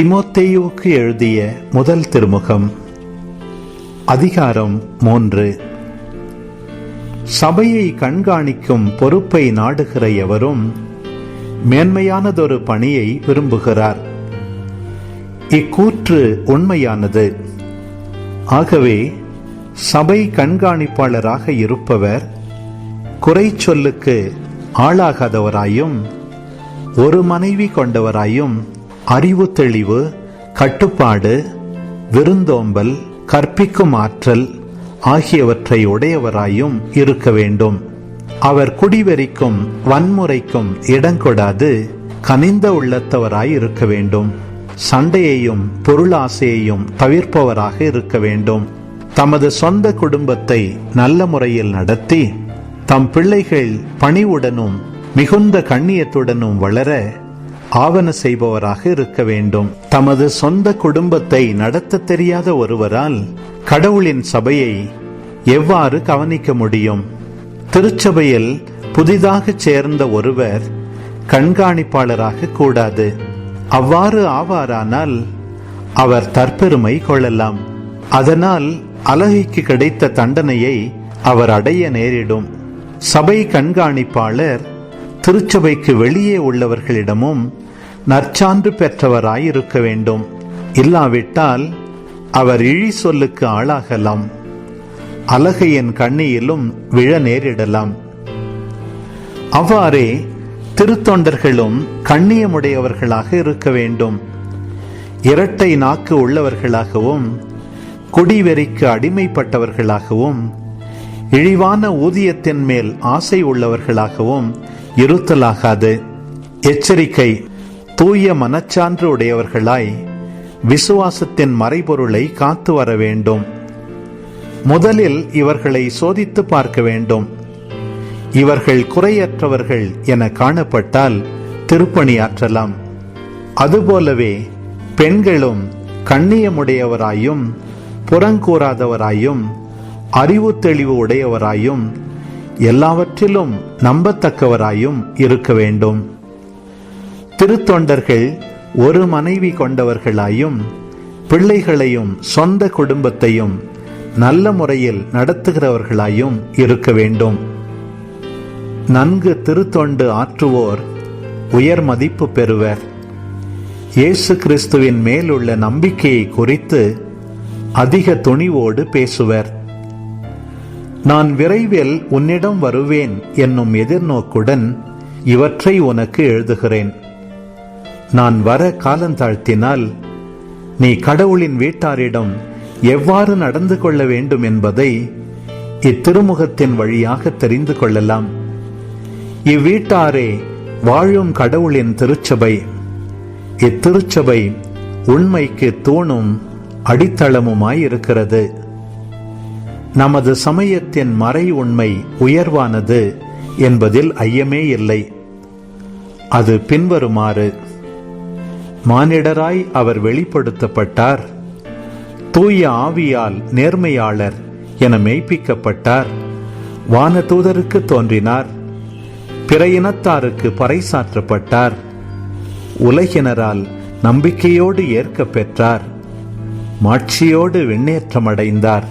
திமோத்தேயுவுக்கு எழுதிய முதல் திருமுகம் அதிகாரம் மூன்று சபையை கண்காணிக்கும் பொறுப்பை நாடுகிற எவரும் மேன்மையானதொரு பணியை விரும்புகிறார் இக்கூற்று உண்மையானது ஆகவே சபை கண்காணிப்பாளராக இருப்பவர் குறை சொல்லுக்கு ஆளாகாதவராயும் ஒரு மனைவி கொண்டவராயும் அறிவு தெளிவு கட்டுப்பாடு விருந்தோம்பல் கற்பிக்கும் ஆற்றல் ஆகியவற்றை உடையவராயும் இருக்க வேண்டும். அவர் குடிவெறிக்கும் வன்முறைக்கும் இடங்கொடாது கனிந்த உள்ளத்தவராய் இருக்க வேண்டும். சண்டையையும் பொருளாசையையும் தவிர்ப்பவராக இருக்க வேண்டும். தமது சொந்த குடும்பத்தை நல்ல முறையில் நடத்தி தம் பிள்ளைகள் பணிவுடனும் மிகுந்த கண்ணியத்துடனும் வளர ஆவண செய்பவராக இருக்க வேண்டும். தமது சொந்த குடும்பத்தை நடத்த தெரியாத ஒருவரால் கடவுளின் சபையை எவ்வாறு கவனிக்க முடியும்? திருச்சபையில் புதிதாக சேர்ந்த ஒருவர் கண்காணிப்பாளராக கூடாது. அவ்வாறு ஆவாரானால் அவர் தற்பெருமை கொள்ளலாம். அதனால் அலகைக்கு கிடைத்த தண்டனையை அவர் அடைய நேரிடும். சபை கண்காணிப்பாளர் திருச்சபைக்கு வெளியே உள்ளவர்களிடமும் நற்சான்று பெற்றவராய் இருக்க வேண்டும். இல்லாவிட்டால் அவர் இழி சொல்லுக்கு ஆளாகலாம். அழகையின் கண்ணியிலும் விழ நேரிடலாம். அவ்வாறே திருத்தொண்டர்களும் கண்ணியமுடையவர்களாக இருக்க வேண்டும். இரட்டை நாக்கு உள்ளவர்களாகவும் குடிவெறிக்கு அடிமைப்பட்டவர்களாகவும் இழிவான ஊதியத்தின் மேல் ஆசை உள்ளவர்களாகவும் இருத்தலாகாது. எச்சரிக்கை தூய மனச்சான்று உடையவர்களாய் விசுவாசத்தின் மறைபொருளை காத்து வர வேண்டும். முதலில் இவர்களை சோதித்து பார்க்க வேண்டும். இவர்கள் குறையற்றவர்கள் என காணப்பட்டால் திருப்பணியாற்றலாம். அதுபோலவே பெண்களும் கண்ணியமுடையவராயும் புறங்கூறாதவராயும் அறிவு தெளிவு உடையவராயும் எல்லாவற்றிலும் நம்பத்தக்கவராயும் இருக்க வேண்டும். திருத்தொண்டர்கள் ஒரு மனைவி கொண்டவர்களாயும் பிள்ளைகளையும் சொந்த குடும்பத்தையும் நல்ல முறையில் நடத்துகிறவர்களாயும் இருக்க வேண்டும். நன்கு திருத்தொண்டு ஆற்றுவோர் உயர் மதிப்பு பெறுவர். இயேசு கிறிஸ்துவின் மேலுள்ள நம்பிக்கையை குறித்து அதிக துணிவோடு பேசுவர். நான் விரைவில் உன்னிடம் வருவேன் என்னும் எதிர்நோக்குடன் இவற்றை உனக்கு எழுதுகிறேன். நான் வர காலந்தாழ்த்தினால் நீ கடவுளின் வீட்டாரிடம் எவ்வாறு நடந்து கொள்ள வேண்டும் என்பதை இத்திருமுகத்தின் வழியாக தெரிந்து கொள்ளலாம். இவ்வீட்டாரே வாழும் கடவுளின் திருச்சபை. இத்திருச்சபை உண்மைக்கு தூணும் அடித்தளமுமாயிருக்கிறது. நமது சமயத்தின் மறை உண்மை உயர்வானது என்பதில் ஐயமே இல்லை. அது பின்வருமாறு மானிடராய் அவர் வெளிப்படுத்தப்பட்டார் தூய ஆவியால் நேர்மையாளர் என மெய்ப்பிக்கப்பட்டார் வானதூதருக்கு தோன்றினார் பிற இனத்தாருக்கு பறைசாற்றப்பட்டார் உலகினரால் நம்பிக்கையோடு ஏற்க பெற்றார் மாட்சியோடு விண்ணேற்றமடைந்தார்.